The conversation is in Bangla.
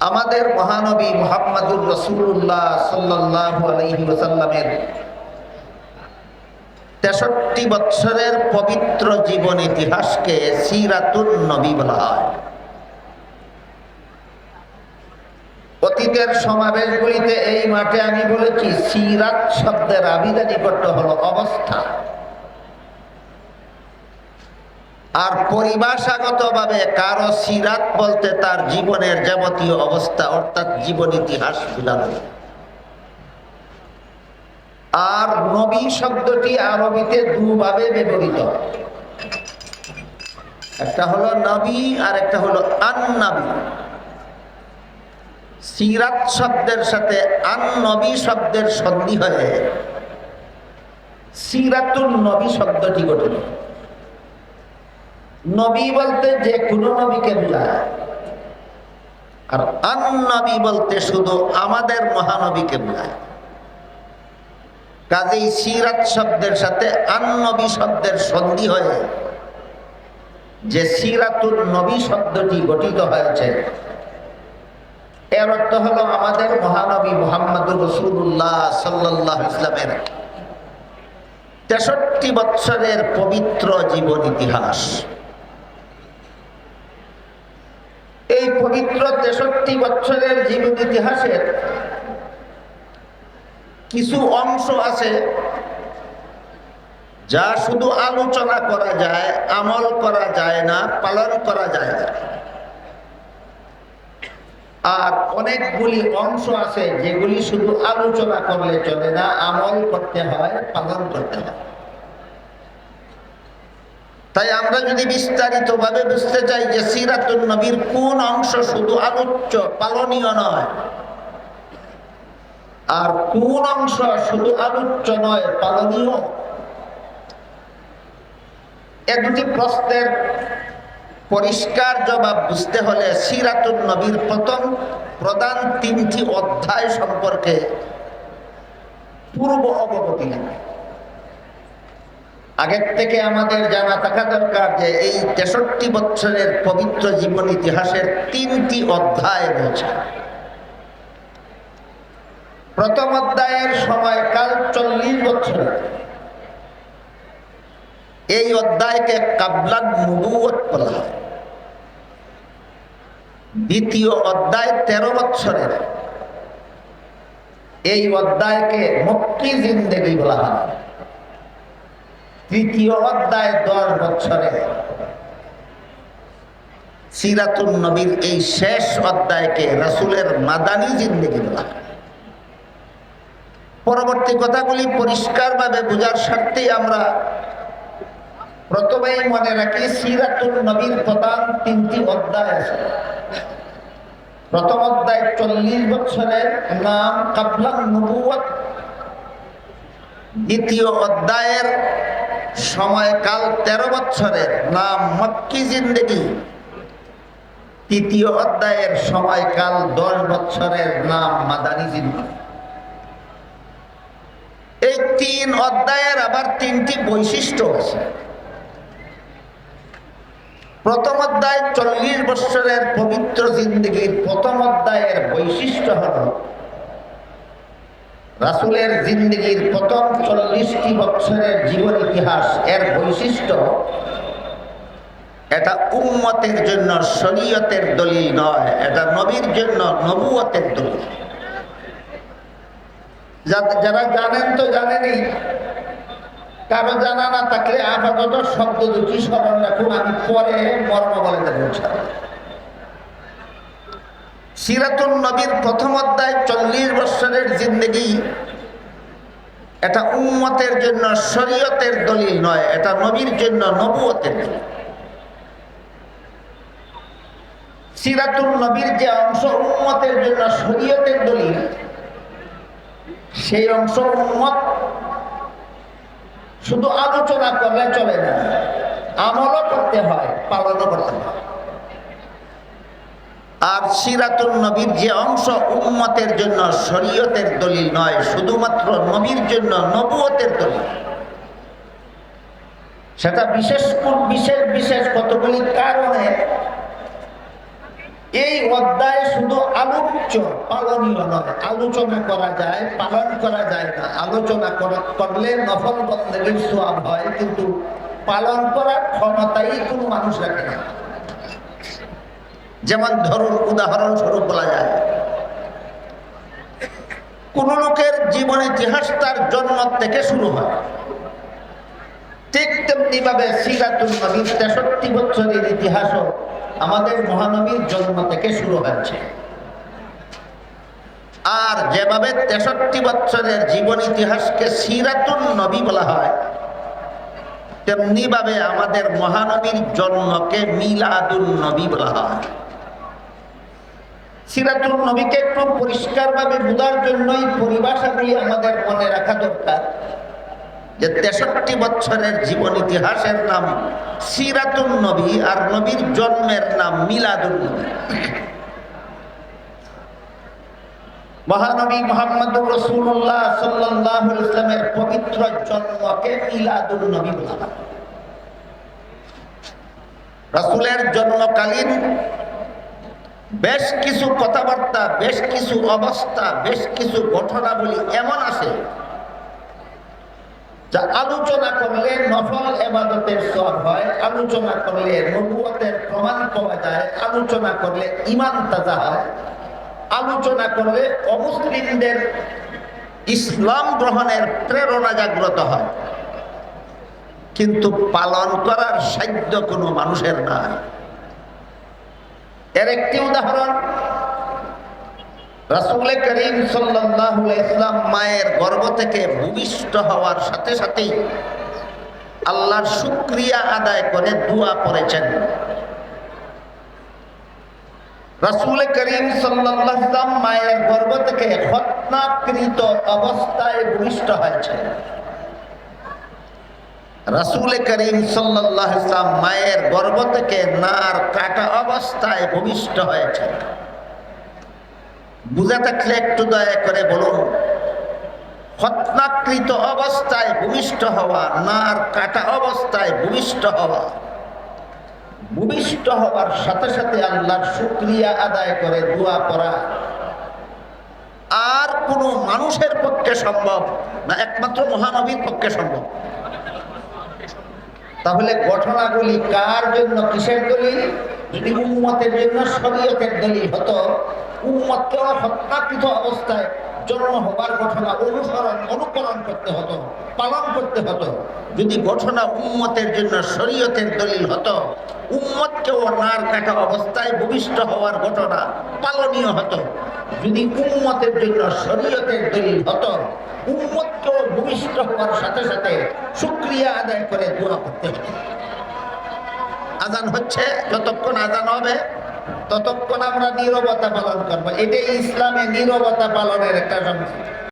আমাদের মহানবী মোহাম্মদুর রসুল্লাহ সাল্লাহ আলহি ওসাল্লামের তেষট্টি বৎসরের পবিত্র জীবন ইতিহাসকে সিরাতুন নবী বলা হয়। অতীতের সমাবেশগুলিতে এই মাঠে আমি বলেছি, সিরাত শব্দের আবিদানি করতে হলো অবস্থা। আর পরিভাষাগতভাবে কারও সিরাত বলতে তার জীবনের যাবতীয় অবস্থা, অর্থাৎ জীবন ইতিহাস বিলানো। আর নবী শব্দটি আরবিতে দুভাবে ব্যবহৃত। একটা হলো নবী, আর একটা হলো আন্নাবী। সিরাত শব্দের সাথে আন নবী শব্দের সন্ধি হয়ে সিরাতুল নবী শব্দটি গঠিত। নবী বলতে যে কোনো নবীকে বোঝায়। আর আন নবী বলতে শুধু আমাদের মহানবীকে বোঝায়। কাজেই সিরাত শব্দের সাথে আন নবী শব্দের সন্ধি হয়ে যে সিরাতুল নবী শব্দটি গঠিত হয়েছে, এর অর্থ হলো আমাদের মহানবী মোহাম্মদুর রসুল্লাহ সাল্লাহ ইসলামের তেষট্টি বৎসরের পবিত্র জীবন ইতিহাস এই পবিত্র তেষট্টি বৎসরের জীবন ইতিহাসের কিছু অংশ আছে যা শুধু আলোচনা করা যায়, আমল করা যায় না, পালন করা যায় না। আর অনেকগুলি অংশ আছে যেগুলি শুধু আলোচনা করলে চলে না, আমল করতে হয়, পালন করতে হয়। তাই আমরা যদি বিস্তারিত ভাবে বুঝতে চাই যে সিরাতুল নবীর কোন অংশ শুধু আলোচ্য, পালনীয় নয়, আর কোন অংশ শুধু আলোচ্য নয়, পালনীয়? এ দুটি প্রশ্নের পরিষ্কার জবাব বুঝতে হলে সিরাতুল নবীর প্রথম প্রধান তিনটি অধ্যায় সম্পর্কে পূর্ব অবগতি লাগে আগের থেকে আমাদের জানা থাকা দরকার যে এই তেষট্টি বছরের পবিত্র জীবন ইতিহাসের তিনটি অধ্যায় রয়েছে। প্রথম অধ্যায়ের সময়কাল চল্লিশ বছর। এই অধ্যায়কে কাবলান নবুয়ত বলা হয়। দ্বিতীয় অধ্যায় তেরো বৎসরের এই অধ্যায়কে মক্কি জিন্দেগি বলা হয়। তৃতীয় অধ্যায় দশ বছরে। সিরাতুল নবীর এই শেষ অধ্যায়কে রাসুলের মাদানী জিন্দেগি বলা পরবর্তী কথাগুলি পরিষ্কারভাবে বোঝার স্বার্থে আমরা প্রথমেই মনে রাখি সিরাতুল নবীর প্রধান তিনটি অধ্যায় আছে। প্রথম অধ্যায় চল্লিশ বছরের নাম কাবলান নবুয়ত দ্বিতীয় অধ্যায়ের সময়কাল তেরো বছরের নাম মক্কি জিন্দগি। তৃতীয় অধ্যায়ের সময়কাল দশ বছরের নাম মাদানী জিন্দগি। এই তিন অধ্যায়ের আবার তিনটি বৈশিষ্ট্য আছে। প্রথম অধ্যায় চল্লিশ বৎসরের পবিত্র জিন্দগির প্রথম অধ্যায়ের বৈশিষ্ট্য হল রাসুলের জিন্দগির প্রথম চল্লিশটি বৎসরের জীবন ইতিহাস, এর বৈশিষ্ট্য এটা উম্মতের জন্য শরীয়তের দলিল নয়, এটা নবীর জন্য নবুয়তের দলিল। যারা জানেন তো জানেনই কারও জানা না থাকলে আপাতত শব্দ দুটি স্মরণ রাখুন, আমি পরে মর্ম বলে দেব সিরাতুল নবীর প্রথম অধ্যায় চল্লিশ বৎসরের জিন্দগি। এটা উম্মতের জন্য শরীয়তের দলিল নয়, এটা নবীর জন্য নবুয়তের দলিল। সিরাতুল নবীর যে অংশ উম্মতের জন্য শরীয়তের দলিল, সেই অংশ উম্মত শুধু আলোচনা করলে চলে না, আমলও করতে হয়, পালনও করতে হয়। আর সিরাতুল নবীর যে অংশ উম্মতের জন্য শরীয়তের দলিল নয়, শুধুমাত্র নবীর জন্য নবুয়তের দলিল। সেটা বিশেষ বিশেষ বিশেষ কতগুলি কারণে? এই অধ্যায় শুধু আলোচ্য পালনীয় নয়। আলোচনা করা যায়, পালন করা যায় না। আলোচনা করা- করলে নফল বন্দেগীর সোয়াব হয়, কিন্তু পালন করার ক্ষমতাই কোনো মানুষ রাখে না। যেমন ধরুন উদাহরণস্বরূপ বলা যায়, কোন লোকের জীবন ইতিহাস তার জন্ম থেকে শুরু হয়। ঠিক তেমনি ভাবে তেষট্টি বছরের আমাদের মহানবীর জন্ম থেকে শুরু হয়েছে। আর যেভাবে তেষট্টি বছরের জীবন ইতিহাসকে সিরাতুল নবী বলা হয় তেমনি ভাবে আমাদের মহানবীর জন্মকে মিলাদুল নবী বলা হয়। সিরাতুল নবীকে একটু পরিষ্কারভাবে বোঝার জন্যই পরিভাষাগুলি আমাদের মনে রাখা দরকার যে তেষট্টি বছরের জীবন ইতিহাসের নাম সিরাতুল নবী আর নবীর জন্মের নাম মিলাদুল নবী। মহানবী মোহাম্মদুর রসুল্লাহ সাল্লাহ ইসলামের পবিত্র জন্মকে মিলাদুল নবী বলা রাসূলের জন্মকালীন বেশ কিছু কথাবার্তা, বেশ কিছু অবস্থা, বেশ কিছু ঘটনাবলী এমন আছে যা আলোচনা করলে নফল এবাদতের সব হয়, আলোচনা করলে নবুয়তের প্রমাণ পাওয়া যায়, আলোচনা করলে ইমান তাজা হয়, আলোচনা করলে অমুসলিমদের ইসলাম গ্রহণের প্রেরণা জাগ্রত হয়। কিন্তু পালন করার সাধ্য কোনো মানুষের নাই। এর একটি উদাহরণ। রাসুল করিম আলাইহি ইসলাম মায়ের গর্ভ থেকে ভূমিষ্ঠ হওয়ার সাথে সাথেই আল্লাহর শুক্রিয়া আদায় করে দোয়া করেছেন। রাসুল করিম ইসলাম মায়ের গর্ভ থেকে খতনাকৃত অবস্থায় ভূমিষ্ঠ হয়েছে রাসুল করিম আলাইহি ইসলাম মায়ের গর্ভ থেকে নার কাটা অবস্থায় ভূমিষ্ঠ হয়েছে বুঝে থাকলে একটু দয়া করে বলুন, খতনাকৃত অবস্থায় ভূমিষ্ঠ হওয়া, নার কাটা অবস্থায় ভূমিষ্ঠ হওয়া, ভূমিষ্ঠ হওয়ার সাথে সাথে আল্লাহর শুক্রিয়া আদায় করে দোয়া করা আর কোনো মানুষের পক্ষে সম্ভব না, একমাত্র মহানবীর পক্ষে সম্ভব। তাহলে ঘটনাগুলি কার জন্য, কিসের দলিল? যদি উম্মতের জন্য শরীয়তের দলিল হতো, উম্মতকেও হত্যাকৃত অবস্থায় জন্ম হবার ঘটনা অনুসরণ, অনুকরণ করতে হতো, পালন করতে হতো। যদি ঘটনা উম্মতের জন্য শরীয়তের দলিল হতো উম্মতকেও নার কাটা অবস্থায় ভূমিষ্ঠ হওয়ার ঘটনা পালনীয় হতো। যদি উম্মতের জন্য শরীয়তের দলিল হতো, উম্মতকেও ভূমিষ্ঠ হওয়ার সাথে সাথে শুক্রিয়া আদায় করে দোয়া করতে হতো। আজান হচ্ছে, যতক্ষণ আজান হবে ততক্ষণ আমরা নিরবতা পালন করব। এটাই ইসলামে নিরবতা পালনের একটা